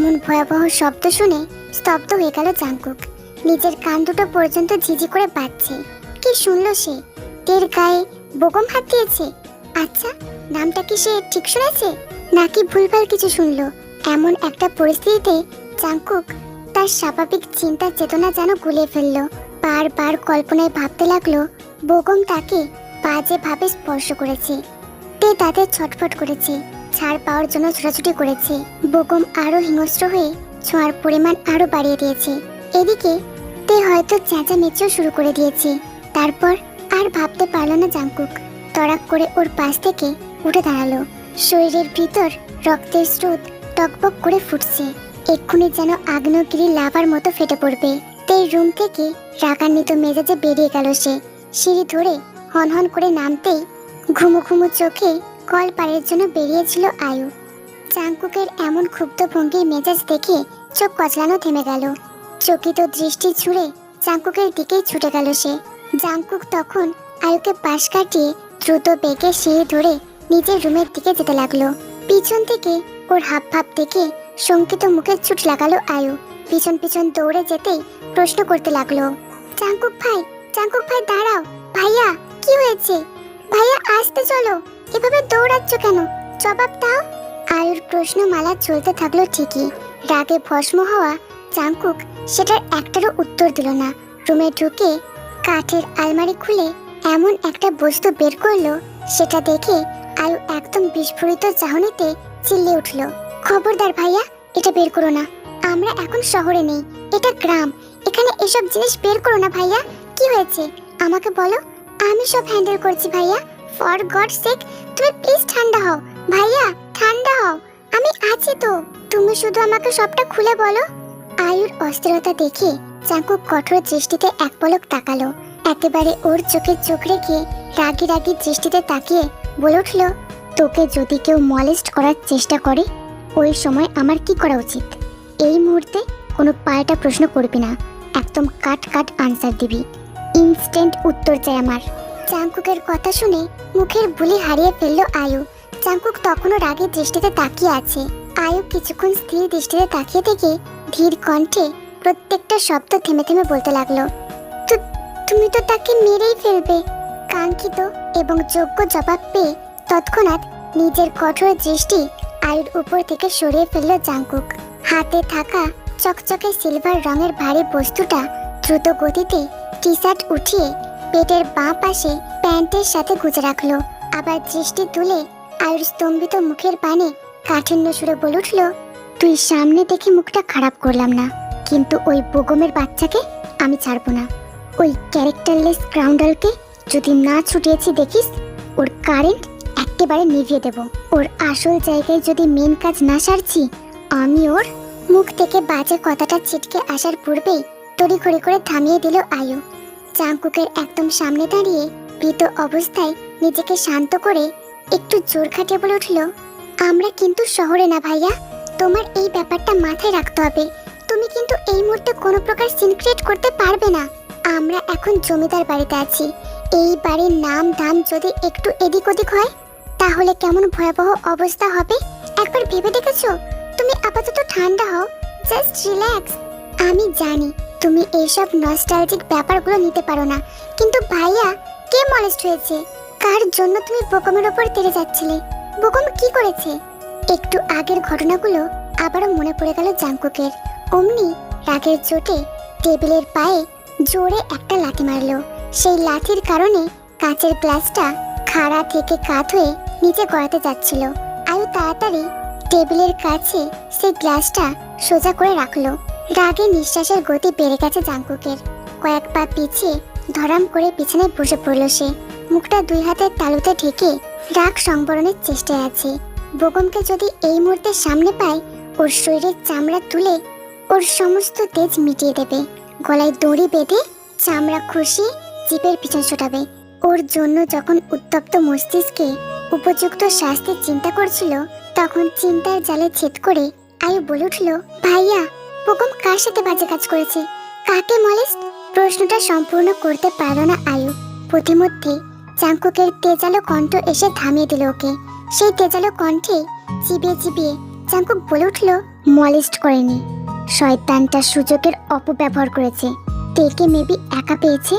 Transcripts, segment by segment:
এমন ভয়াবহ শব্দ শুনে স্তব্ধ হয়ে গেল জাঙ্কুক নিজের কান দুটো পর্যন্ত ঝিঝি করে বাজছে। কি শুনলো সে? তের গায়ে বোগম হাত দিয়েছে? আচ্ছা নামটা কি সে ঠিক শুনেছে? নাকি ভুলভাল কিছু শুনলো? এমন একটা পরিস্থিতিতে জাঙ্কুক তার স্বাভাবিক চিন্তার চেতনা যেন গুলিয়ে ফেলল। বারবার কল্পনায় ভাবতে লাগল, বোগম তাকে বাজেভাবে স্পর্শ করেছে। তে তাদের ছটফট করেছে। ছাড় পাওয়ার জন্য ছোটাছুটি করেছে। বোগম আরও হিংস্র হয়ে ছোঁয়ার পরিমাণ আরও বাড়িয়ে দিয়েছে। এদিকে, তে হয়তো চেঁচামেচিও শুরু করে দিয়েছে। তারপর আর ভাবতে পারল না জাঙ্কুক তড়াক করে ওর পাশ থেকে উঠে দাঁড়াল। শরীরের ভিতর রক্তের স্রোত টকবক করে ফুটছে। এক্ষুনি যেন আগ্নেয়গিরি লাভার মতো ফেটে পড়বে। তেই রুম থেকে রাগান্বিত মেজাজে বেরিয়ে গেল সে। সিঁড়ি ধরে হনহন করে নামতেই ঘুমু ঘুমু চোখে কল পাড়ের জন্য বেরিয়েছিল আয়ু। চাঙ্কুকের এমন ক্ষুব্ধ ভঙ্গির মেজাজ দেখে চোখ কচলানো থেমে গেল। চকিত দৃষ্টি ছুঁড়ে চাঙ্কুকের দিকেই ছুটে গেল সে। জাঙ্কুক তখন আয়ুকে পাশ কাটিয়ে দ্রুত বেগে সিঁড়ি ধরে নিজের রুমের দিকে যেতে লাগল। পিছন থেকে ওর হাব ভাব দেখে শঙ্কিত মুখে ছুট লাগালো আয়ু। পিছন পিছন দৌড়ে যেতেই প্রশ্ন করতে লাগল চাঙ্কুক ভাই চাঙ্কুক ভাই, দাঁড়াও। ভাইয়া, কি হয়েছে? ভাইয়া, আসতে চলো। এভাবে দৌড়াচ্ছ কেন? জবাব দাও। আয়ুর প্রশ্নমালা চলতে থাকল ঠিকই। রাগে ভস্ম হওয়া চাঙ্কুক সেটার একটারও উত্তর দিল না। রুমে ঢুকে কাঠের আলমারি খুলে এমন একটা বস্তু বের করল, সেটা দেখে আয়ু একদম বিস্ফোরিত চাহনিতে চিল্লে উঠল। খবরদার ভাইয়া, এটা বের করো না। আমরা এখন শহরে নেই। এটা গ্রাম। এখানে এসব জিনিস বের করো না ভাইয়া। কি হয়েছে? আমাকে বলো। আমি সব হ্যান্ডেল করছি ভাইয়া। ফর গড সেক তুমি প্লিজ ঠান্ডা হও। ভাইয়া, ঠান্ডা হও। আমি আছি তো। তুমি শুধু আমাকে সবটা খুলে বলো। আয়ুর অস্থিরতা দেখে চাঙ্কুক কঠোর দৃষ্টিতে এক পলক তাকালো। একেবারে ওর চোখে চোখ রেখে রাগি রাগি দৃষ্টিতে তাকিয়ে বলে উঠল, তোকে যদি কেউ মলেস্ট করার চেষ্টা করে, ওই সময় আমার কি করা উচিত? এই মুহূর্তে কোনো পাল্টা প্রশ্ন করবি না। একদম কাট কাট আনসার দিবি। ইনস্ট্যান্ট উত্তর চাই আমার। চাঙ্কুকের কথা শুনে মুখের বুলি হারিয়ে ফেলল আয়ু। চাঙ্কুক তখনও রাগের দৃষ্টিতে তাকিয়ে আছে। আয়ু কিছুক্ষণ স্থির দৃষ্টিতে তাকিয়ে থেকে ধীর কণ্ঠে প্রত্যেকটা শব্দ থেমে থেমে বলতে লাগল তুমি তো তাকে মেরেই ফেলবে। কাঙ্ক্ষিত এবং যোগ্য জবাব পেয়ে তৎক্ষণাৎ নিজের কঠোর দৃষ্টি আয়ুর উপর থেকে সরিয়ে ফেলল জাঙ্কুক হাতে থাকা চকচকে সিলভার রঙের ভারী বস্তুটা দ্রুত গতিতে টি শার্ট উঠিয়ে পেটের বাঁ পাশে প্যান্টের সাথে গুজে রাখল। আবার দৃষ্টি তুলে আয়ুর স্তম্ভিত মুখের পানে কাঠিন্য সুরে বলে উঠল, তুই সামনে দেখে মুখটা খারাপ করলাম না, কিন্তু ওই বোগমের বাচ্চাকে আমি ছাড়বো না। ওই ক্যারেক্টারলেস ক্রাউন্ডালকে যদি না ছুটিয়েছি দেখিস, ওর কারেন্ট একেবারে নিভিয়ে দেব। ওর আসল জায়গায় যদি মেন কাজ না সারছি, আমি ওর মুখ থেকে বাজে কথাটা ছিটকে আসার পূর্বেই তড়িঘড়ি করে থামিয়ে দিল আয়ু। চাঙ্কুকের একদম সামনে দাঁড়িয়ে ভীত অবস্থায় নিজেকে শান্ত করে একটু জোর খাটিয়ে বলে উঠল, আমরা কিন্তু শহরে না ভাইয়া। তোমার এই ব্যাপারটা মাথায় রাখতে হবে। তুমি কিন্তু এই মুহূর্তে কোনো প্রকার সিন ক্রিয়েট করতে পারবে না। আমরা এখন জমিদার বাড়িতে আছি। এই বাড়ির নাম দাম যদি একটু এদিক ওদিক হয়, তাহলে কেমন ভয়াবহ অবস্থা হবে? একবার ভেবে দেখেছ? তুমি আপাতত ঠান্ডা হও। জাস্ট রিল্যাক্স আমি জানি তুমি এইসব নস্টালজিক ব্যাপারগুলো নিতে পারো না। কিন্তু ভাইয়া, কে মলেস্ট হয়েছে? কার জন্য তুমি বোকমের ওপর তেড়ে যাচ্ছিলে? বোকম কি করেছে? একটু আগের ঘটনাগুলো আবারও মনে পড়ে গেল জাঙ্কুকের অমনি রাগের চোটে টেবিলের পায়ে জোরে একটা লাথি মারলো। সেই লাথির কারণে কাঁচের গ্লাসটা খাড়া থেকে কাত হয়ে নিচে গড়াতে যাচ্ছিল। আয়ু তাড়াতাড়ি টেবিলের কাছে সেই গ্লাসটা সোজা করে রাখল। রাগে নিঃশ্বাসের গতি বেড়ে গেছে জাঙ্কুকের কয়েক পা পিছিয়ে ধরাম করে বিছানায় বসে পড়ল সে। মুখটা দুই হাতের তালুতে ঢেকে রাগ সংবরণের চেষ্টায় আছে। বোগমকে যদি এই মুহূর্তে সামনে পায়, ওর শরীরের চামড়া তুলে ওর সমস্ত তেজ মিটিয়ে দেবে। গলায় দড়ি বেঁধে চামড়া খুশিয়ে জিপের পিছন ছোটাবে। ওর জন্য যখন উত্তপ্ত মস্তিষ্কে উপযুক্ত শাস্তির চিন্তা করছিল, তখন চিন্তার জালে ছেদ করে আয়ু বলে উঠল, ভাইয়া বোগম কার সাথে বাজে কাজ করেছে? কাকে মলেস্ট প্রশ্নটা সম্পূর্ণ করতে পারল না আয়ু। প্রতিমধ্যে চাঙ্কুকের তেজালো কণ্ঠ এসে থামিয়ে দিল ওকে। সেই তেজালো কণ্ঠে চিবিয়ে চিবিয়ে জাঙ্কুক বলে উঠল মলেস্ট করেনি। শয়তানটা সুযোগের অপব্যবহার করেছে। তেকে মেবি একা পেয়েছে?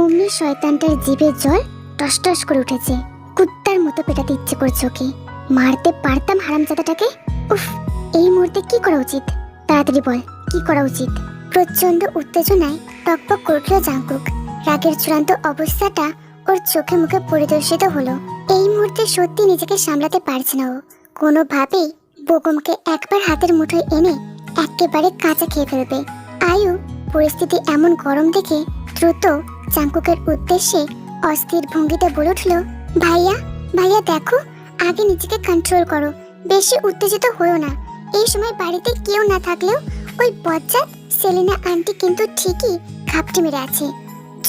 অমনি শয়তানটার জিভে জল টস টস করে উঠেছে। কুত্তার মতো পেটাতে ইচ্ছে করছে ওকে। মারতে পারতাম হারামজাদাটাকে? উফ, এই মুহূর্তে কি করা উচিত? তাড়াতাড়ি বল, কি করা উচিত? প্রচণ্ড উত্তেজনায় টকপক করল জাঙ্কুক রাগের চূড়ান্ত অবস্থাটা ওর চোখে মুখে পরিদর্শিত হলো। এই মুহূর্তে সত্যি নিজেকে সামলাতে পারছে না ও। কোনোভাবেই বোগমকে একবার হাতের মুঠোয় এনে একেবারে কাঁচা খেয়ে ফেলবে। আয়ু, পরিস্থিতি এমন গরম দেখে দ্রুত চাঙ্কুকের উদ্দেশ্যে অস্থির ভঙ্গিতে বলে উঠল, ভাইয়া ভাইয়া দেখো, আগে নিজেকে কন্ট্রোল করো। বেশি উত্তেজিত হয়েও না। এই সময় বাড়িতে কেউ না থাকলেও ওই বজ্জাত, সেলিনা আন্টি কিন্তু ঠিকই ঘাপটি মেরে আছে।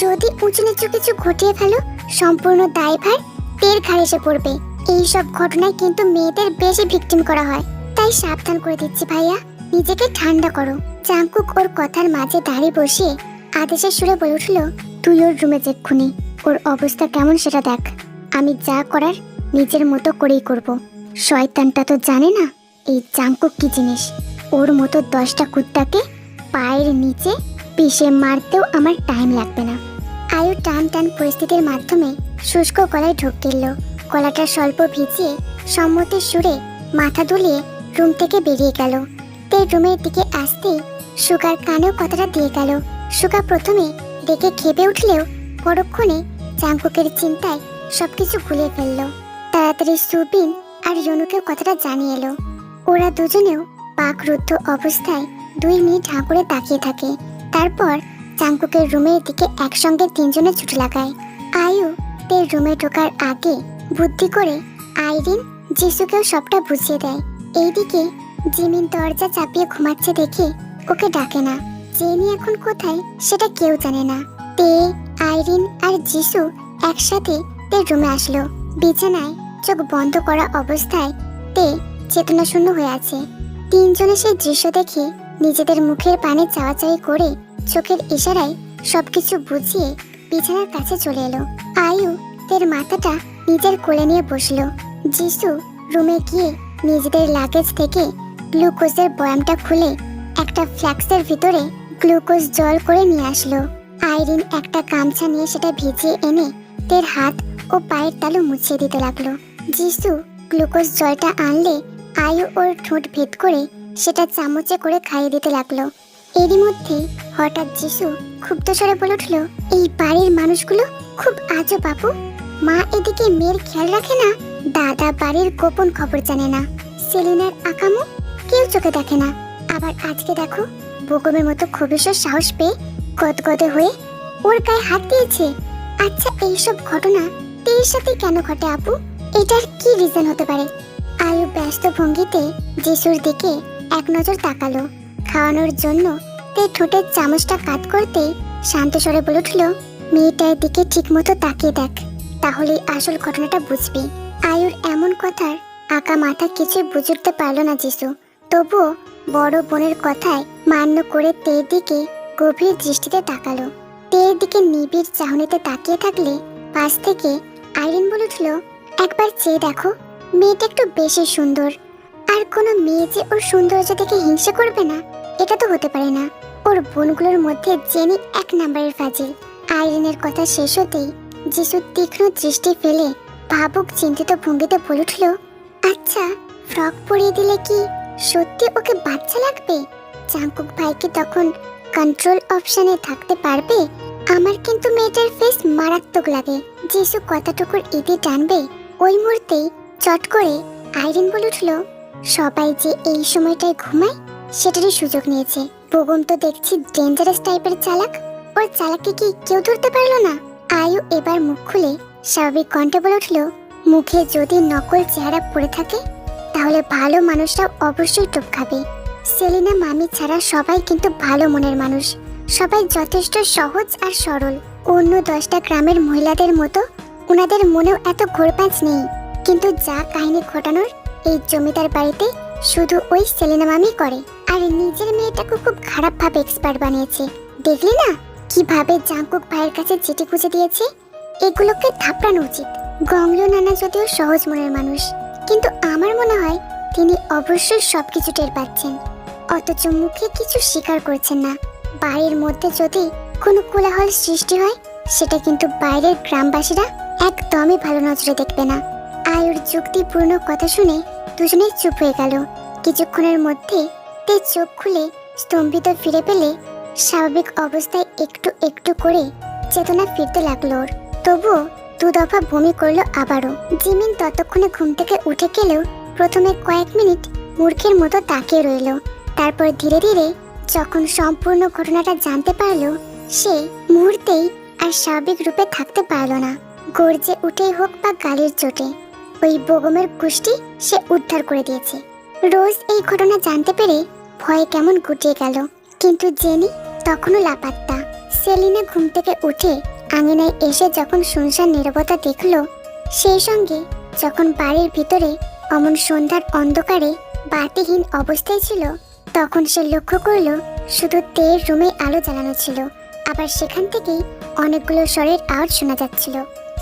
যদি উঁচু নিচু কিছু ঘটিয়ে ফেলো, সম্পূর্ণ দায়ভার তের ঘাড়ে এসে পড়বে। এই সব ঘটনায় কিন্তু মেয়েদের বেশি ভিকটিম করা হয়। তাই সাবধান করে দিচ্ছি ভাইয়া, নিজেকে ঠান্ডা করো। চাঙ্কুক ওর কথার মাঝে দাঁড়িয়ে বসিয়ে আদেশের সুরে বলে উঠল, তুই ওর রুমে যেক্ষুনি ওর অবস্থা কেমন সেটা দেখ। আমি যা করার নিজের মতো করেই করব। শয়তানটা তো জানে না এই চাঙ্কুক কি জিনিস। ওর মতো দশটা কুত্তাকে পায়ের নিচে পিষে মারতেও আমার টাইম লাগবে না। আয়ু টান টান পরিস্থিতির মাধ্যমে শুষ্ক গলায় ঢোক গেল গলাটা স্বল্প ভিজিয়ে সম্মতির সুরে মাথা দুলিয়ে রুম থেকে বেরিয়ে গেল। তে রুমের দিকে আসতেই সুগার কানেও কথাটা দিয়ে গেল। সুগা প্রথমে ডেকে খেপে উঠলেও পরক্ষণে চাঙ্কুকের চিন্তায় সবকিছু ভুলে ফেলল। তাড়াতাড়ি সুবিন আর ইয়নুকে কথাটা জানিয়ে এলো। ওরা দুজনেও পাকরুদ্ধ অবস্থায় দুই মিনিট হাঁ করে তাকিয়ে থাকে। তারপর চাঙ্কুকের রুমের দিকে একসঙ্গে তিনজনে ছুটে লাগায়। আয়ু তের রুমে ঢোকার আগে বুদ্ধি করে আইরিন যিশুকেও সবটা বুঝিয়ে দেয়। এইদিকে জিমিন দরজা চাপিয়ে ঘুমাচ্ছে দেখে ওকে ডাকে না। জেনি এখন কোথায় সেটা কেউ জানে না। তে, আইরিন আর যিশু একসাথে তে রুমে আসলো। বিছানায় চোখ বন্ধ করা অবস্থায় তে চেতনাশূন্য হয়ে আছে। তিনজনে সেই দৃশ্য দেখে নিজেদের মুখের পানে চাওয়াচাই করে চোখের ইশারায় সবকিছু বুঝিয়ে বিছানার কাছে চলে এলো। আয়ু তের মাথাটা নিজের কোলে নিয়ে বসল। যিশু রুমে গিয়ে নিজেদের লাগেজ থেকে গ্লুকোজের বয়ামটা খুলে একটা ফ্ল্যাক্সের ভিতরে গ্লুকোজ জল করে নিয়ে আসলো। আইরিন একটা গামছা নিয়ে সেটা ভিজিয়ে এনে তের হাত ও পায়ের তালু মুছিয়ে দিতে লাগল। যিশু গ্লুকোজ জলটা আনলে আয়ু ওর ঠোঁট ভেদ করে সেটা চামচে করে খাইয়ে দিতে লাগল। এরই মধ্যে হঠাৎ যিশু ক্ষুব্ধ স্বরে বলে উঠল, এই বাড়ির মানুষগুলো খুব আজও বাবু। মা এদিকে মেয়ের খেয়াল রাখে না, দাদা বাড়ির গোপন খবর জানে না। সেলিনার আকামো কেউ চোখে দেখে না। আবার আজকে দেখো, বগমের মতো খবিসের সাহস পেয়ে গদগদে হয়ে ওর গায়ে হাত দিয়েছে। আচ্ছা এইসব ঘটনা তের সাথে কেন ঘটে আপু? এটার কি রিজন হতে পারে? আয়ু ব্যস্ত ভঙ্গিতে যিশুর দিকে এক নজর তাকালো। খাওয়ানোর জন্য তে ঠোঁটের চামচটা কাত করতে শান্ত স্বরে বলে উঠল, মেয়েটার দিকে ঠিকমতো তাকিয়ে দেখ, তাহলেই আসল ঘটনাটা বুঝবি। আয়ুর এমন কথার আঁকা মাথা কিছুই বুঝে উঠতে পারল না যিশু। তবুও বড় বোনের কথায় মান্য করে তের দিকে গভীর দৃষ্টিতে তাকালো। তের দিকে নিবিড় চাহনিতে তাকিয়ে থাকলে পাশ থেকে আইরিন বলে উঠল, একবার চেয়ে দেখো। মেয়েটা একটু বেশি সুন্দর। আর কোনো মেয়ে যে ওর সৌন্দর্য দেখে হিংসা করবে না, এটা তো হতে পারে না। ওর বোনগুলোর মধ্যে জেনি এক নাম্বারের ফাজিল। আইরিনের কথা শেষ হতেই যিশু তীক্ষ্ণ দৃষ্টি ফেলে ভাবুক চিন্তিত ভঙ্গিতে বলে উঠল আচ্ছা ফ্রক পরিয়ে দিলে কি সত্যি ওকে বাচ্চা লাগবে? চাঙ্কুক ভাই কি তখন কন্ট্রোল অপশনে থাকতে পারবে? আমার কিন্তু মেয়েটার ফেস মারাত্মক লাগে। যিশু কতটুকুর ইতি টানবে। ওই মুহূর্তেই চট করে আইরিন বলে উঠল, সবাই যে এই সময়টায় ঘুমায়, সেটারই সুযোগ নিয়েছে। বগম তো দেখছি ডেঞ্জারাস টাইপের চালাক। ওর চালাককে কি কেউ ধরতে পারল না? আয়ু এবার মুখ খুলে স্বাভাবিক কণ্ঠে বলে উঠল, মুখে যদি নকল চেহারা পড়ে থাকে, তাহলে ভালো মানুষরাও অবশ্যই টোপ খাবে। সেলিনা মামি ছাড়া সবাই কিন্তু ভালো মনের মানুষ। সবাই যথেষ্ট সহজ আর সরল। অন্য দশটা গ্রামের মহিলাদের মতো ওনাদের মনেও এত ঘোরপ্যাঁচ নেই। কিন্তু যা কাহিনী ঘটানোর এই জমিদার বাড়িতে শুধু ওই সেলিনা মামি করে। আর নিজের মেয়েটাকে খুব খারাপ ভাবে এক্সপার্ট বানিয়েছে। দেখলি না? কীভাবে জাঙ্কুক ভাইয়ের কাছে চিঠি খুঁজে দিয়েছে? এগুলোকে থাপড়ানো উচিত। গঙ্গীয় নানা যদিও সহজ মনের মানুষ। কিন্তু আমার মনে হয় তিনি অবশ্যই সবকিছু টের পাচ্ছেন। অথচ মুখে কিছু স্বীকার করছেন না। বাড়ির মধ্যে যদি কোনো কোলাহল সৃষ্টি হয়, সেটা কিন্তু বাইরের গ্রামবাসীরা একদমই ভালো নজরে দেখবে না। আয়ুর যুক্তিপূর্ণ কথা শুনে দুজনেই চুপ হয়ে গেল। কিছুক্ষণের মধ্যে তে চোখ খুলে স্তম্ভিত ফিরে পেলে স্বাভাবিক অবস্থায় একটু একটু করে চেতনা ফিরতে লাগল ওর। তবুও দু দফা বমি করল আবারও। জিমিন ততক্ষণে ঘুম থেকে উঠে গেলেও প্রথমে কয়েক মিনিট মূর্খের মতো তাকিয়ে রইল। তারপর ধীরে ধীরে যখন সম্পূর্ণ ঘটনাটা জানতে পারল, সে মুহূর্তেই আর স্বাভাবিক রূপে থাকতে পারল না। গর্জে উঠেই হোক বা গালির চোটে। ওই বগমের কুষ্টি সে উদ্ধার করে দিয়েছে। রোজ এই ঘটনা জানতে পেরে ভয় কেমন গুটিয়ে গেল। কিন্তু জেনি তখনও লাপাত্তা। সেলিনা ঘুম থেকে উঠে আঙিনায় এসে যখন শুনশান নীরবতা দেখল, সেই সঙ্গে যখন বাড়ির ভিতরে অমন সন্ধ্যার অন্ধকারে বাতিহীন অবস্থায় ছিল, তখন সে লক্ষ্য করল, শুধু তের রুমে আলো জ্বালানো ছিল। আবার সেখান থেকেই অনেকগুলো স্বরের আওয়াজ শোনা যাচ্ছিল।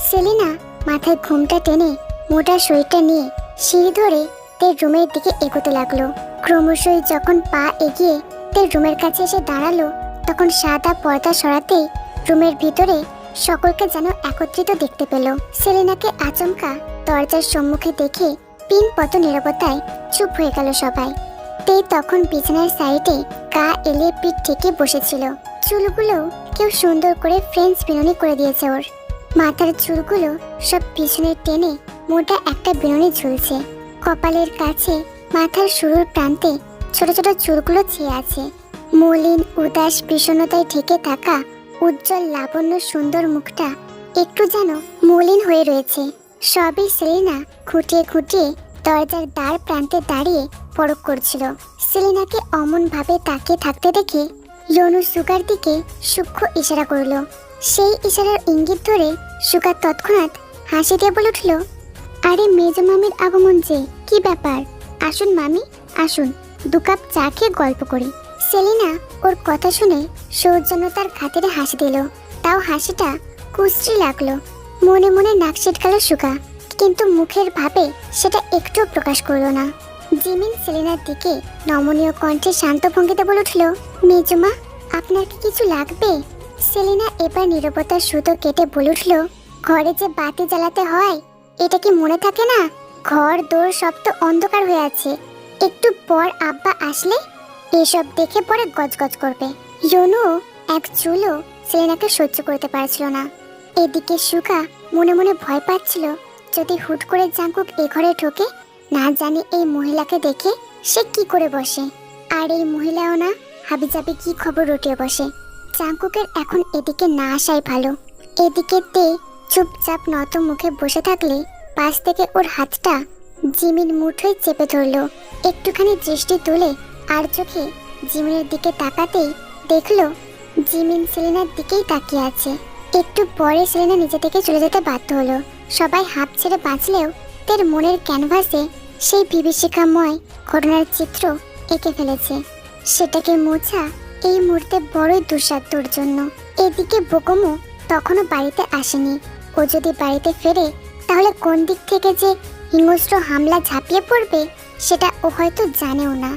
সেলিনা মাথায় ঘুমটা টেনে মোটা শরীরটা নিয়ে সিঁড়ি ধরে তের রুমের দিকে এগোতে লাগল। ক্রমশই যখন পা এগিয়ে তের রুমের কাছে এসে দাঁড়াল, তখন সাদা পর্দা সরাতেই রুমের ভিতরে সকলকে যেন একত্রিত দেখতে পেল। সেলিনাকে আচমকা দরজার সম্মুখে দেখে পিন পত নিরাপত্তায় চুপ হয়ে গেল সবাই। তে তখন বিছানার সাইডে গা এলিয়ে পিঠ থেকে বসেছিল। চুলগুলো কেউ সুন্দর করে ফ্রেঞ্চ বিনুনি করে দিয়েছে ওর। মাথার চুলগুলো সব পিছনে টেনে মোটা একটা বিনুনি ঝুলছে। কপালের কাছে মাথার শুরুর প্রান্তে ছোট ছোট চুলগুলো ছেয়ে আছে। মলিন, উদাস, বিষণ্ণতায় ঢেকে থাকা উজ্জ্বল, লাবণ্য, সুন্দর মুখটা একটু যেন মলিন হয়ে রয়েছে। সবই সেলিনা খুঁটিয়ে খুঁটিয়ে দরজার দ্বার প্রান্তে দাঁড়িয়ে পরক করছিল। সেলিনাকে অমন ভাবে তাকিয়ে থাকতে দেখে ইয়নু সুগার দিকে সূক্ষ্ম ইশারা করল। সেই ইশারার ইঙ্গিত ধরে সুগার তৎক্ষণাৎ হাসি দিয়ে বলে উঠল আরে মেজ মামির আগমন যে, কি ব্যাপার? আসুন মামি, আসুন। দু কাপ চা খেয়ে গল্প করি। সেলিনা ওর কথা শুনে সৌজন্যতার খাতিরে হাসি দিল। তাও হাসিটা কুশ্রী লাগল। মনে মনে নাক ছিটকালো সুগা। কিন্তু মুখের ভাবে সেটা একটুও প্রকাশ করল না। জিমিন সেলিনার দিকে নমনীয় কণ্ঠে শান্ত ভঙ্গিতে বলে উঠল মেজমা আপনার কি কিছু লাগবে? সেলিনা এবার নীরবতার সুতো কেটে বলে উঠল, ঘরে যে বাতি জ্বালাতে হয় এটা কি মনে থাকে না? ঘর, দোর সব তো অন্ধকার হয়ে আছে। একটু পর আব্বা আসলে এসব দেখে পরে গজগজ করবে। ইয়নো, এক চুলও সেলেনাকে সহ্য করতে পারছিল না। এদিকে সুগা মনে মনে ভয় পাচ্ছিল, যদি হুট করে জাঙ্কুক এ ঘরে ঢোকে, না জানি এই মহিলাকে দেখে সে কি করে বসে। আর এই মহিলাও না, হাবিজাবি কি খবর রটিয়ে বসে। জাঙ্কুকের এখন এদিকে না আসাই ভালো। এদিকে তে চুপচাপ নত মুখে বসে থাকলে পাশ থেকে ওর হাতটা জিমির মুঠোয় চেপে ধরলো। একটুখানি দৃষ্টি তুলে আর চোখে জিমিনের দিকে তাকাতেই দেখল জিমিন সেলিনার দিকেই তাকিয়ে আছে। একটু পরে সেলিনা নিজে থেকে চলে যেতে বাধ্য হলো। সবাই হাঁপ ছেড়ে বাঁচলেও তার মনের ক্যানভাসে সেই বিভীষিকাময় ঘটনার চিত্র এঁকে ফেলেছে। সেটাকে মোছা এই মুহূর্তে বড়ই দুঃসাধ্যর জন্য। এদিকে বোকমও তখনও বাড়িতে আসেনি। ও যদি বাড়িতে ফেরে, তাহলে কোন দিক থেকে যে হিংস্র হামলা ঝাঁপিয়ে পড়বে, সেটা ও হয়তো জানেও না।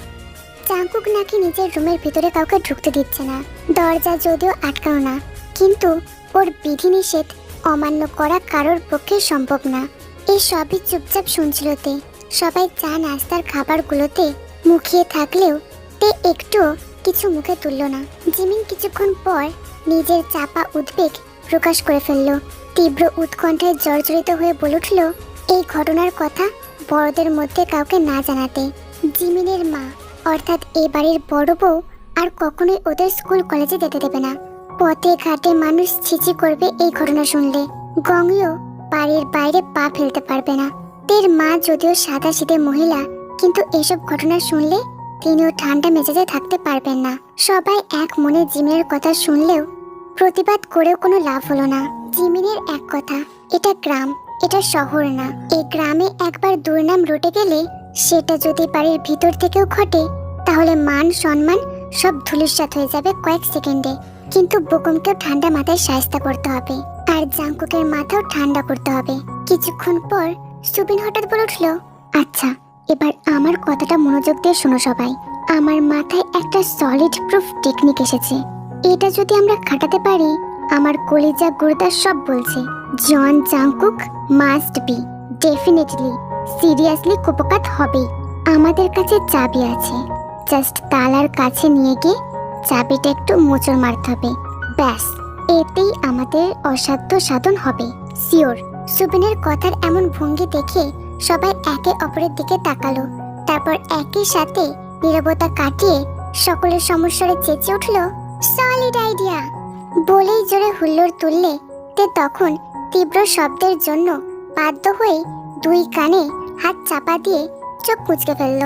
চাঙ্কুক নাকি নিজের রুমের ভিতরে কাউকে ঢুকতে দিচ্ছে না। দরজা যদিও আটকাও না, কিন্তু ওর বিধিনিষেধ অমান্য করা কারোর পক্ষে সম্ভব না। এই সবই চুপচাপ শুনছিল তে। সবাই চা নাস্তার খাবারগুলোতে মুখিয়ে থাকলেও তে একটুও কিছু মুখে তুলল না। জিমিন কিছুক্ষণ পর নিজের চাপা উদ্বেগ প্রকাশ করে ফেলল। তীব্র উৎকণ্ঠায় জর্জরিত হয়ে বলে উঠল, এই ঘটনার কথা বড়দের মধ্যে কাউকে না জানাতে। জিমিনের মা, অর্থাৎ এই বাড়ির বড় বউ, আর কখনোই ওদের স্কুল কলেজে যেতে দেবে না। পথে ঘাটে মানুষ ছিচি করবে এই ঘটনা শুনলে। গঙ্গিও বাড়ির বাইরে পা ফেলতে পারবে না। তের মা যদিও সাদা শীতে মহিলা, কিন্তু এসব ঘটনা শুনলে তিনিও ঠান্ডা মেজাজে থাকতে পারবেন না। সবাই এক মনে জিমিনের কথা শুনলেও প্রতিবাদ করেও কোনো লাভ হলো না। জিমিনের এক কথা, এটা গ্রাম, এটা শহর না। এই গ্রামে একবার দুর্নাম রটে গেলে সেটা যদি বাড়ির ভিতর থেকেও ঘটে, তাহলে মান, সম্মান সব ধুলিস্বাত হয়ে যাবে কয়েক সেকেন্ডে। কিন্তু বোকমকেও ঠান্ডা মাথায় সায়স্তা করতে হবে। আর জাঙ্কুকের মাথাও ঠান্ডা করতে হবে। কিছুক্ষণ পর সুবিন হঠাৎ বলে উঠল আচ্ছা এবার আমার কথাটা মনোযোগ দিয়ে শোনো সবাই। আমার মাথায় একটা সলিড প্রুফ টেকনিক এসেছে। এটা যদি আমরা খাটাতে পারি, আমার কলিজা গুর্দা সব বলছে, Jeon Jungkook must be definitely seriously কুপকাত হবেই আমাদের কাছে চাবি আছে। জাস্ট তালার কাছে নিয়ে গিয়ে চাবিটা একটু মোচড় মারতে হবে। ব্যাস, এতেই আমাদের অসাধ্য সাধন হবে। সিওর সুবিনের কথার এমন ভঙ্গি দেখে সবাই একে অপরের দিকে তাকালো। তারপর একই সাথে নীরবতা কাটিয়ে সকলের সমস্যারে চেঁচে উঠল সলিড আইডিয়া বলেই জোরে হুল্লোড় তুললে তে তখন তীব্র শব্দের জন্য বাধ্য হয়ে দুই কানে হাত চাপা দিয়ে চোখ মুচকে ফেলল।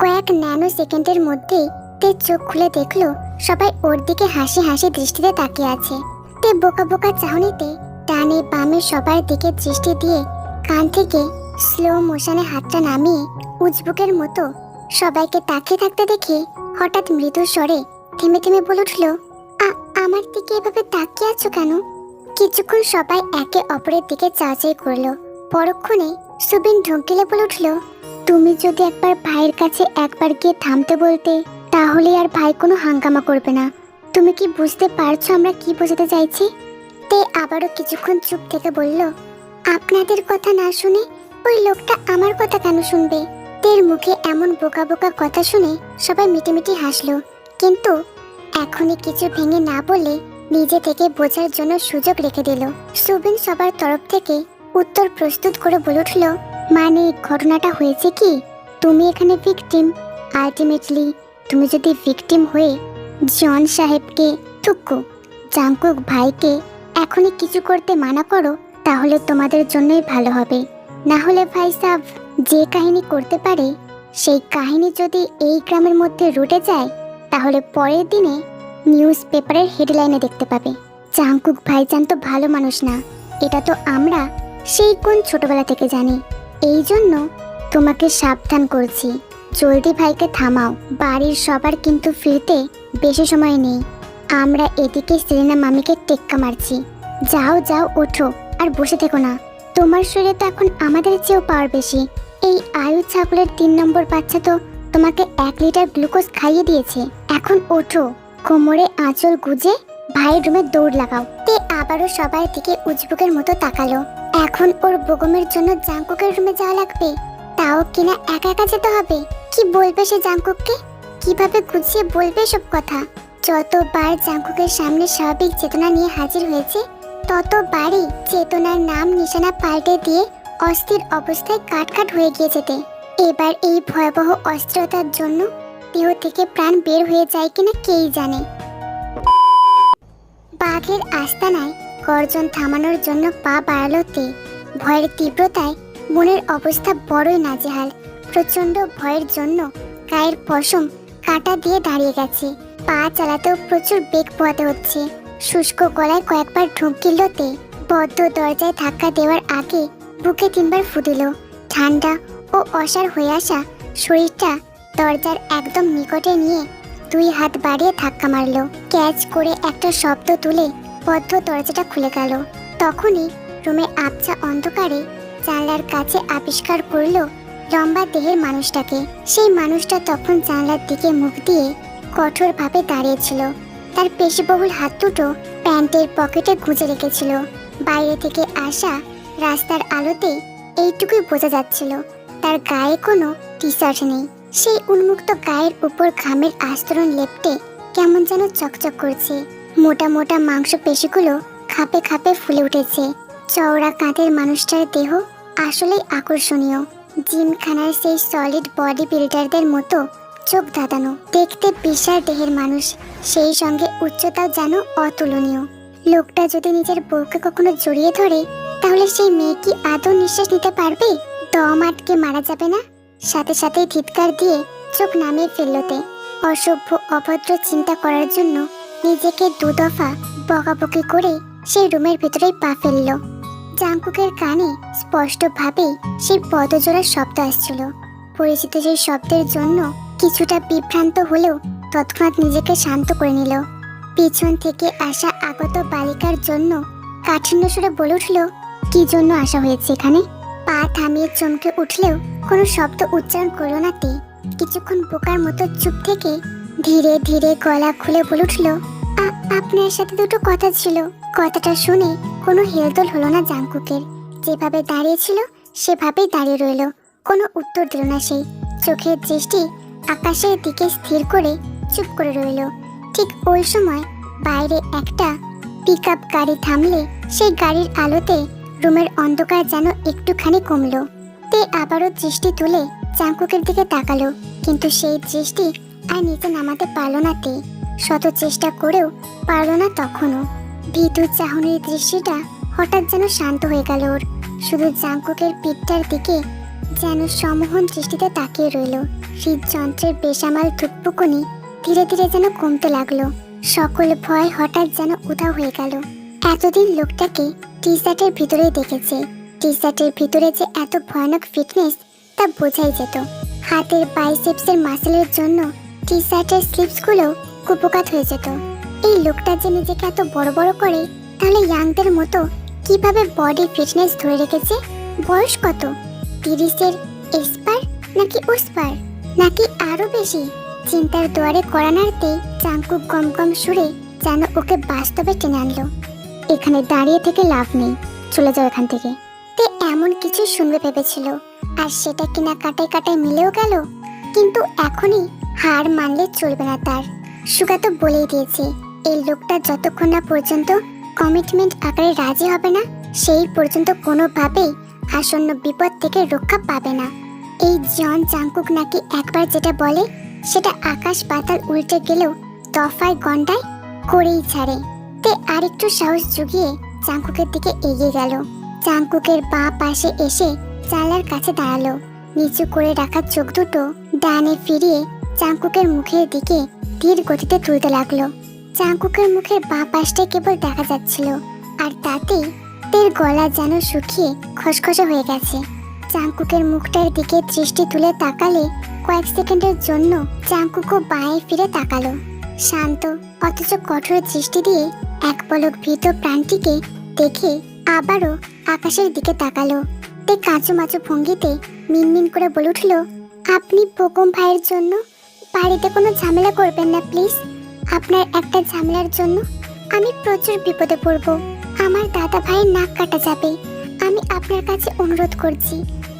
কয়েক ন্যানো সেকেন্ডের মধ্যেই তে চোখ খুলে দেখল সবাই ওর দিকে হাসি হাসি দৃষ্টিতে তাকিয়ে আছে। তে বোকা বোকা চাহনিতে ডানে বামে সবার দিকে দৃষ্টি দিয়ে কান থেকে স্লো মোশনে হাতটা নামিয়ে উজবুকের মতো সবাইকে তাকিয়ে থাকতে দেখে হঠাৎ মৃদু স্বরে থেমে থেমে বলে উঠল আমার দিকে এভাবে তাকিয়ে আছো কেন? কিছুক্ষণ সবাই একে অপরের দিকে চাচাই করল। পরক্ষণে সুবিন ঢঙ্কিলে বলে উঠল, তুমি যদি একবার ভাইয়ের কাছে একবার গিয়ে থামতে বলতে, তাহলে আর ভাই কোনো হাঙ্গামা করবে না। তুমি কি বুঝতে পারছ আমরা কি বোঝাতে চাইছি? তে আবারও কিছুক্ষণ চুপ থেকে বলল, আপনাদের কথা না শুনে ওই লোকটা আমার কথা কেন শুনবে? তের মুখে এমন বোকা বোকা কথা শুনে সবাই মিটিমিটি হাসলো। কিন্তু এখনই কিছু ভেঙে না বলে নিজে থেকে বোঝার জন্য সুযোগ রেখে দিল। সুবিন সবার তরফ থেকে উত্তর প্রস্তুত করে বলে উঠল মানে ঘটনাটা হয়েছে কি? তুমি এখানে ভিকটিম আলটিমেটলি তুমি যদি ভিকটিম হয়ে জন সাহেবকে থুক্কু জাংকুক ভাইকে এখনই কিছু করতে মানা করো, তাহলে তোমাদের জন্যই ভালো হবে। না হলে ভাই সাহ যে কাহিনী করতে পারে, সেই কাহিনী যদি এই গ্রামের মধ্যে রুটে যায় তাহলে পরের দিনে নিউজ পেপারের হেডলাইনে দেখতে পাবে। জাংকুক ভাইজান তো ভালো মানুষ না। এটা তো আমরা সেই কোন ছোটবেলা থেকে জানি। এই জন্য তোমাকে সাবধান করছি। জলদি ভাইকে থামাও। বাড়ির সবার কিন্তু ফিরতে বেশি সময় নেই। আমরা এদিকে সেরেনা মামিকে টেক্কা মারছি। যাও যাও, ওঠো আর বসে থেকো না। তোমার শরীরে তো এখন আমাদের চেয়েও পাওয়ার বেশি। এই আয়ু ছাগলের তিন নম্বর বাচ্চা তো তোমাকে এক লিটার গ্লুকোজ খাইয়ে দিয়েছে। এখন ওঠো, কোমরে আঁচল গুজে ভাইয়ের রুমে দৌড় লাগাও। তে আবারও সবার দিকে উজবুকের মতো তাকালো। এখন ওর বগমের জন্য জাঙ্কুকের রুমে যাওয়া লাগবে। তাও কিনা একা একা যেতে হবে? কি বলবে সে জাঙ্কুককে কীভাবে গুছিয়ে বলবে সব কথা? যতবার জাঙ্কুকের সামনে স্বাভাবিক চেতনা নিয়ে হাজির হয়েছে, ততবারই চেতনার নাম নিশানা পাল্টে দিয়ে অস্থির অবস্থায় কাটকাট হয়ে গিয়েছে এবার এই ভয়াবহ অস্থিরতার জন্য দেহ থেকে প্রাণ বের হয়ে যায় কিনা কেই জানে। বাঘের আস্তানায় গর্জন থামানোর জন্য পা বাড়ালোতে ভয়ের তীব্রতায় মনের অবস্থা বড়ই নাজেহাল। প্রচণ্ড ভয়ের জন্য গায়ের পশম কাটা দিয়ে দাঁড়িয়ে গেছে। পা চালাতেও প্রচুর বেগ পোয়াতে হচ্ছে। শুষ্ক গলায় কয়েকবার ঢুক গিলল বদ্ধ দরজায় ধাক্কা দেওয়ার আগে বুকে তিনবার ফুদিল। ঠান্ডা ও অসার হয়ে আসা শরীরটা দরজার একদম নিকটে নিয়ে দুই হাত বাড়িয়ে ধাক্কা মারলো। ক্যাচ করে একটা শব্দ তুলে বদ্ধ দরজাটা খুলে গেল। তখনই রুমে আবছা অন্ধকারে জানলার কাছে আবিষ্কার করল লম্বা দেহের মানুষটাকে। সেই মানুষটা তখন জানলার দিকে মুখ দিয়ে কঠোরভাবে দাঁড়িয়েছিল। তার পেশিবহুল হাত দুটো প্যান্টের পকেটে গুঁজে রেখেছিল। বাইরে থেকে আসা রাস্তার আলোতে এইটুকুই বোঝা যাচ্ছিল তার গায়ে কোনো টি শার্ট নেই। সেই উন্মুক্ত গায়ের উপর ঘামের আস্তরণ লেপটে কেমন যেন চকচক করছে। মোটা মোটা মাংস পেশিগুলো খাপে খাপে ফুলে উঠেছে। চওড়া কাঁধের মানুষটার দেহ আসলেই আকর্ষণীয়। জিমখানার সেই সলিড বডি বিল্ডারদের মতো চোখ ধাঁধানো। দেখতে বিশাল দেহের মানুষ, সেই সঙ্গে উচ্চতাও যেন অতুলনীয়। লোকটা যদি নিজের বউকে কখনো জড়িয়ে ধরে, তাহলে সেই মেয়ে কি আদৌ নিঃশ্বাস নিতে পারবে? দম আটকে মারা যাবে না? সাথে সাথেই ধিৎকার দিয়ে চোখ নামিয়ে ফেললোতে অসভ্য, অভদ্র চিন্তা করার জন্য নিজেকে দুদফা বকাবকি করে সেই রুমের ভিতরেই পা ফেলল। জাংকুকের কানে স্পষ্টভাবেই সেই পদজোড়ার শব্দ আসছিল। পরিচিত সেই শব্দের জন্য কিছুটা বিভ্রান্ত হলেও তৎক্ষণাৎ নিজেকে শান্ত করে নিল। পিছন থেকে আসা আগত বালিকার জন্য কাঠিন্য সুরে বলে উঠল, কি জন্য আসা হয়েছে এখানে? পা থামিয়ে চমকে উঠলেও কোনো শব্দ উচ্চারণ করল না তে। কিছুক্ষণ বোকার মতো চুপ থেকে ধীরে ধীরে গলা খুলে বলে উঠল আপনার সাথে দুটো কথা ছিল। কথাটা শুনে কোনো হেলদোল হলো না জাঙ্কুকের যেভাবে দাঁড়িয়েছিল সেভাবেই দাঁড়িয়ে রইল। কোনো উত্তর দিল না সেই চোখের দৃষ্টি আকাশের দিকে স্থির করে চুপ করে রইল। ঠিক ওই সময় বাইরে একটা পিক গাড়ি থামলে সেই গাড়ির আলোতে রুমের অন্ধকার যেন একটুখানি কমলো। তে আবারও দৃষ্টি তুলে চাঙ্কুকের দিকে তাকালো, কিন্তু সেই দৃষ্টি আর নিচে নামাতে পারল না তে। শত চেষ্টা করেও পারল না তখনও। ভীতু চাহনির দৃষ্টিটা হঠাৎ যেন শান্ত হয়ে গেল ওর। শুধু জাঙ্কুকের পিঠটার দিকে যেন সমোহন দৃষ্টিতে তাকিয়ে রইল। হৃদযন্ত্রের বেসামাল ধুকপুকুনি ধীরে ধীরে যেন কমতে লাগল। সকল ভয় হঠাৎ যেন উধাও হয়ে গেল। এতদিন লোকটাকে টি শার্টের ভিতরেই দেখেছে। টি শার্টের ভিতরে যে এত ভয়ানক ফিটনেস তা বোঝাই যেত। হাতের বাইসেপসের মাসেলের জন্য টি শার্টের স্লিপসগুলো কুপকাত হয়ে যেত। এই লোকটা যে নিজেকে এত বড় বড় করে, তাহলে ইয়াংদের মতো কীভাবে বডি ফিটনেস ধরে রেখেছে? বয়স কত? তিরিশের এসপার নাকি ওসপার? নাকি আরও বেশি? চিন্তার দুয়ারে করা নাড়তে চাঙ্কুক গম গম সুরে যেন ওকে বাস্তবে টেনে আনলো। এখানে দাঁড়িয়ে থেকে লাভ নেই। চলে যাও এখান থেকে। তে এমন কিছু শুনবে ভেবেছিল। আর সেটা কিনা কাটায় কাটায় মিলেও গেল? কিন্তু এখনই হার মানলে চলবে না তার। সুগা তো বলেই দিয়েছে, এই লোকটা যতক্ষণ না পর্যন্ত কমিটমেন্ট আকারে রাজি হবে না, সেই পর্যন্ত কোনোভাবেই আসন্ন বিপদ থেকে রক্ষা পাবে না। এই জন চাঙ্কুক নাকি একবার যেটা বলে, সেটা আকাশ পাতাল উল্টে গেলেও দফায় গন্ডায় করেই ছাড়ে। তে আরেকটু সাহস জুগিয়ে চাঙ্কুকের দিকে এগিয়ে গেল। চাঙ্কুকের বা পাশে এসে চালার কাছে দাঁড়াল। নিচু করে রাখা চোখ দুটো ডানে ফিরিয়ে চাঙ্কুকের মুখের দিকে ধীর গতিতে তুলতে লাগল। চাঙ্কুকের মুখের বাঁ পাশটা কেবল দেখা যাচ্ছিল, আর তাতেই তের গলা যেন শুকিয়ে খসখসে হয়ে গেছে। চাঙ্কুকের মুখটার দিকে দৃষ্টি তুলে তাকালে কয়েক সেকেন্ডের জন্য চাঙ্কুকও বাঁয়ে ফিরে তাকালো। শান্ত, অথচ কঠোর দৃষ্টি দিয়ে এক পলক ভীত প্রাণটিকে দেখে আবারও আকাশের দিকে তাকালো। তে কাঁচু মাচু ভঙ্গিতে মিনমিন করে বলে উঠল, আপনি পোকম ভাইয়ের জন্য বাড়িতে কোনো ঝামেলা করবেন না, প্লিজ। আপনার একটা ঝামেলার জন্য আমি প্রচুর বিপদে পড়ব। আমার দাদা ভাইয়ের নাক কাটা যাবে। আমি আপনার কাছে অনুরোধ করছি।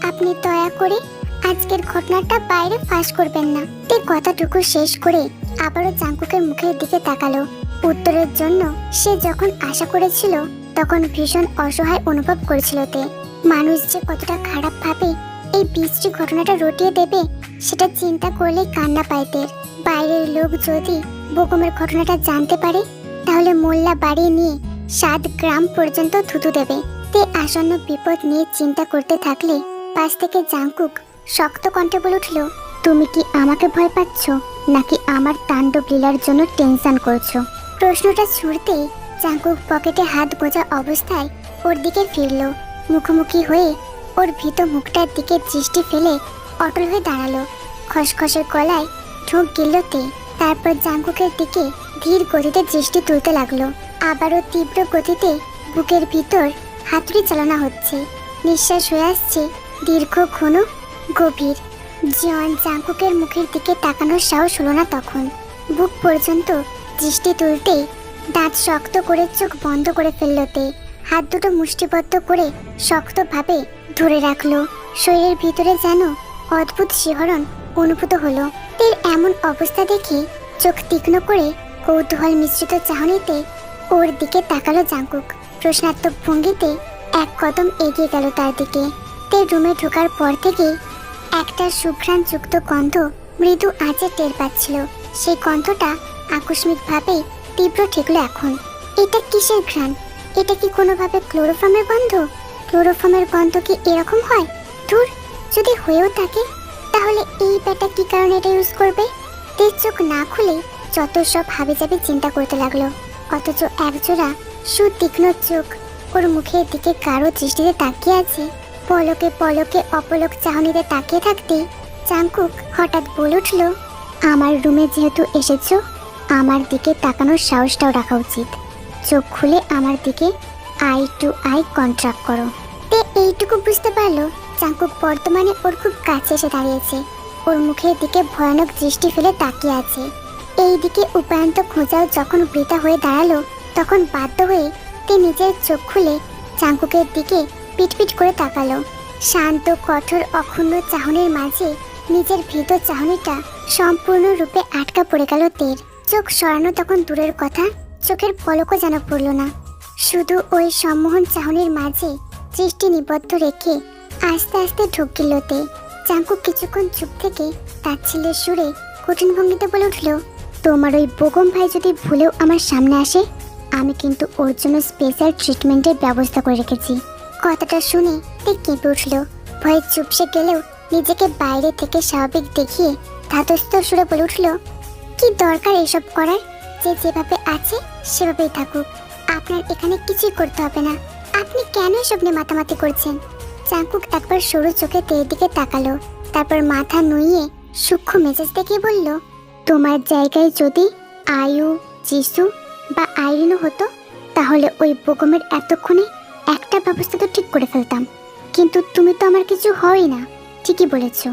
আপনি দয়া করে আজকের ঘটনাটা বাইরে ফাঁস করবেন না। তে কথাটুকু শেষ করে আবারও চাঙ্কুকের মুখের দিকে তাকালো। উত্তরের জন্য সে যখন আশা করেছিল, তখন ভীষণ অসহায় অনুভব করেছিল তে মানুষ যে কতটা খারাপ ভাবে এই বৃষ্টি ঘটনাটা রটিয়ে দেবে, সেটা চিন্তা করলে কান্না পাইতে বাইরের লোক যদি বোকমের ঘটনাটা জানতে পারে, তাহলে মোল্লা বাড়ি নিয়ে সাত গ্রাম পর্যন্ত থুতু দেবে। তে আসন্ন বিপদ নিয়ে চিন্তা করতে থাকলে পাশ থেকে জাঙ্কুক শক্ত কণ্ঠে বলে উঠল, তুমি কি আমাকে ভয় পাচ্ছ? নাকি আমার তাণ্ডব লীলার জন্য টেনশন করছ? প্রশ্নটা ছুড়তেই জাঙ্কুক পকেটে হাত গোজা অবস্থায় ওর দিকে ফিরলো। মুখোমুখি হয়ে ওর ভীত মুখটার দিকে দৃষ্টি ফেলে অটল হয়ে দাঁড়াল। খসখসে গলায় ঢোক গিলতে তারপর জাঙ্কুকের দিকে ধীর গতিতে দৃষ্টি তুলতে লাগল। আবারও তীব্র গতিতে বুকের ভিতর হাতুড়ি চালানো হচ্ছে। নিঃশ্বাস হয়ে আসছে দীর্ঘ ঘন গভীর। জন জাঙ্কুকের মুখের দিকে তাকানোর সাহস হলো না তখন। বুক পর্যন্ত দৃষ্টি তুলতেই দাঁত শক্ত করে চোখ বন্ধ করে ফেলল তে হাত দুটো মুষ্টিবদ্ধ করে শক্তভাবে ধরে রাখল। শরীরের ভিতরে যেন অদ্ভুত শিহরণ অনুভূত হলো। তের এমন অবস্থা দেখে চোখ তীক্ষ্ণ করে কৌতূহল মিশ্রিত চাহনিতে ওর দিকে তাকালো জাঙ্কুক। প্রশ্নাত্মক ভঙ্গিতে এক কদম এগিয়ে গেল তার দিকে। তে রুমে ঢোকার পর থেকে একটা সুঘ্রাণ যুক্ত গন্ধ মৃদু আঁচে টের পাচ্ছিল। সেই গন্ধটা আকস্মিকভাবে তীব্র ঠেকলো এখন। এটা কিসের ঘ্রাণ? এটা কি কোনোভাবে ক্লোরোফর্মের গন্ধ? ক্লোরোফর্মের গন্ধ কি এরকম হয়? ধুর, যদি হয়েও থাকে, তাহলে এই ব্যাটা কি কারণে এটা ইউজ করবে? তেজ চোখ না খুলে যত সব হাবে যাবে চিন্তা করতে লাগল। অথচ একজোড়া সুতীক্ষ্ণ চোখ ওর মুখের দিকে কারও দৃষ্টিতে তাকিয়ে আছে। পলকে পলকে অপলক চাহনিতে তাকিয়ে থাকতে চাঙ্কুক হঠাৎ বলে উঠল, আমার রুমে যেহেতু এসেছ আমার দিকে তাকানোর সাহসটাও রাখা উচিত। চোখ খুলে আমার দিকে আই টু আই কন্ট্রাক্ট করো। তে এইটুকু বুঝতে পারল, চাঙ্কুক বর্তমানে ওর খুব কাছে এসে দাঁড়িয়েছে। ওর মুখের দিকে ভয়ানক দৃষ্টি ফেলে তাকিয়ে আছে। এই দিকে উপায়ন্ত খোঁজাও যখন বৃতা হয়ে দাঁড়াল, তখন বাধ্য হয়ে তে নিজের চোখ খুলে চাঙ্কুকের দিকে পিটপিট করে তাকালো। শান্ত, কঠোর অক্ষুণ্ণ চাহনির মাঝে নিজের ভীত চাহনিটা সম্পূর্ণরূপে আটকা পড়ে গেল তের। চোখ সরানো তখন দূরের কথা, চোখের পলকও যেন পড়ল না। শুধু ওই সম্মোহন চাহনির মাঝে দৃষ্টি নিবদ্ধ রেখে আস্তে আস্তে ঢুক গেল তে চাঙ্কু কিছুক্ষণ চুপ থেকে তার ছেলের সুরে কঠিন ভঙ্গিতে বলে উঠল, তোমার ওই বোগম ভাই যদি ভুলেও আমার সামনে আসে, আমি কিন্তু ওর জন্য স্পেশাল ট্রিটমেন্টের ব্যবস্থা করে রেখেছি। কথাটা শুনে তে কেঁপে উঠল। ভয়ে চুপসে গেলেও নিজেকে বাইরে থেকে স্বাভাবিক দেখিয়ে ধাতস্থ সুরে বলে উঠল কি দরকার এসব করার? যে যেভাবে আছে, সেভাবেই থাকুক। আপনার এখানে কিছুই করতে হবে না। আপনি কেন এসব নিয়ে মাতামাতি করছেন? চাঙ্কুক একবার সরু চোখে তের দিকে তাকালো, তারপর মাথা নুইয়ে সূক্ষ্ম মেজাজ দেখে বলল, তোমার জায়গায় যদি আয়ু, যিশু বা আইরিনও হতো, তাহলে ওই বোগমের এতক্ষণে একটা ব্যবস্থা তো ঠিক করে ফেলতাম। কিন্তু তুমি তো আমার কিছু হয় না। ঠিকই বলেছ।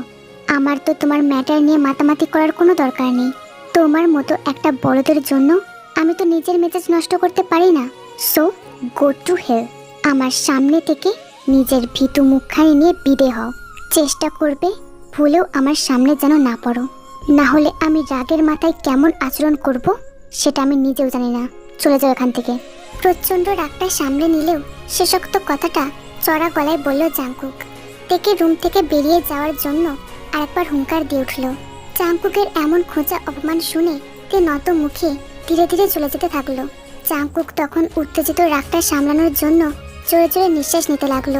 আমার তো তোমার ম্যাটার নিয়ে মাতামাতি করার কোনো দরকার নেই। তোমার মতো একটা বড়দের জন্য আমি তো নিজের মেজাজ নষ্ট করতে পারি না। সো গো টু হেল আমার সামনে থেকে নিজের ভীতু মুখখানি নিয়ে বিদে হও। চেষ্টা করবে ভুলেও আমার সামনে যেন না পড়ো। না হলে আমি রাগের মাথায় কেমন আচরণ করব সেটা আমি নিজেও জানি না। চলে যাও এখান থেকে। প্রচণ্ড রাগটা সামনে নিলেও শেষোক্ত কথাটা চড়া গলায় বলল, জাঙ্কুক। থেকে রুম থেকে বেরিয়ে যাওয়ার জন্য আরেকবার হুঙ্কার দিয়ে উঠল। চাঙ্কুকের এমন খোঁজা অপমান শুনে তে নত মুখে ধীরে ধীরে চলে যেতে থাকল। চাঙ্কুক তখন উত্তেজিত রাগটা সামলানোর জন্য জোরে জোরে নিঃশ্বাস নিতে লাগল।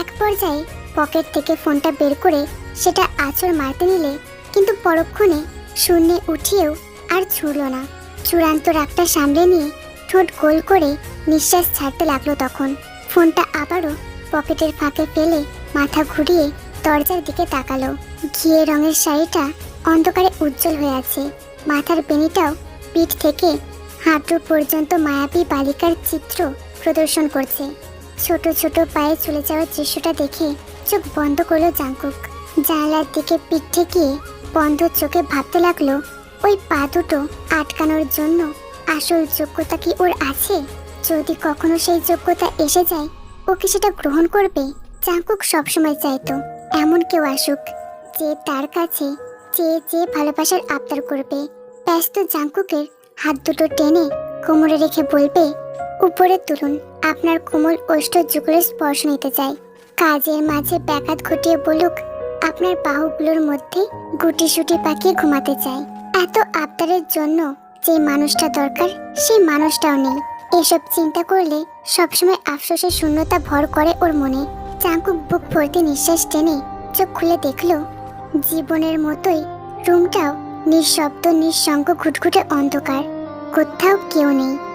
এক পর্যায়ে পকেট থেকে ফোনটা বের করে সেটা আঁচড় মারতে নিলে কিন্তু পরক্ষণে শূন্যে উঠিয়েও আর ছুড়ল না। চূড়ান্ত রাগটা সামলে নিয়ে ঠোঁট গোল করে নিঃশ্বাস ছাড়তে লাগল তখন। ফোনটা আবারও পকেটের ফাঁকে ফেলে মাথা ঘুরিয়ে দরজার দিকে তাকালো। ঘিয়ে রঙের শাড়িটা অন্ধকারে উজ্জ্বল হয়ে আছে। মাথার বেনিটাও পিঠ থেকে হাঁটু পর্যন্ত মায়াবী বালিকার চিত্র প্রদর্শন করছে। ছোট ছোট পায়ে চলে যাওয়ার দৃশ্যটা দেখে চোখ বন্ধ করল জাঙ্কুক জানালার দিকে পিঠ ঠেকিয়ে বন্ধ চোখে ভাবতে লাগল, ওই পা দুটো আটকানোর জন্য আসল যোগ্যতা কি ওর আছে? যদি কখনো সেই যোগ্যতা এসে যায়, ও কি সেটা গ্রহণ করবে? জাঙ্কুক সবসময় চাইতো, এমন কেউ আসুক যে তার কাছে চেয়ে চেয়ে ভালোবাসার আবদার করবে। ব্যস্ত জাঙ্কুকের হাত দুটো টেনে কোমরে রেখে বলবে উপরে তুলুন, আপনার কোমল ওষ্ঠ যুগলের স্পর্শ নিতে চাই। কাজের মাঝে ব্যাঘাত ঘটিয়ে বলুক, আপনার বাহুগুলোর মধ্যে গুটি সুটি পাকিয়ে ঘুমাতে চাই। এত আবদারের জন্য যে মানুষটা দরকার, সেই মানুষটাও নেই। এসব চিন্তা করলে সবসময় আফসোসের শূন্যতা ভর করে ওর মনে। চাঙ্কুক বুক ভর্তি নিঃশ্বাস টেনে চোখ খুলে দেখল জীবনের মতোই রুমটাও নিঃশব্দ নিঃসঙ্গ ঘুটঘুটে অন্ধকার। কোথাও কেউ নেই।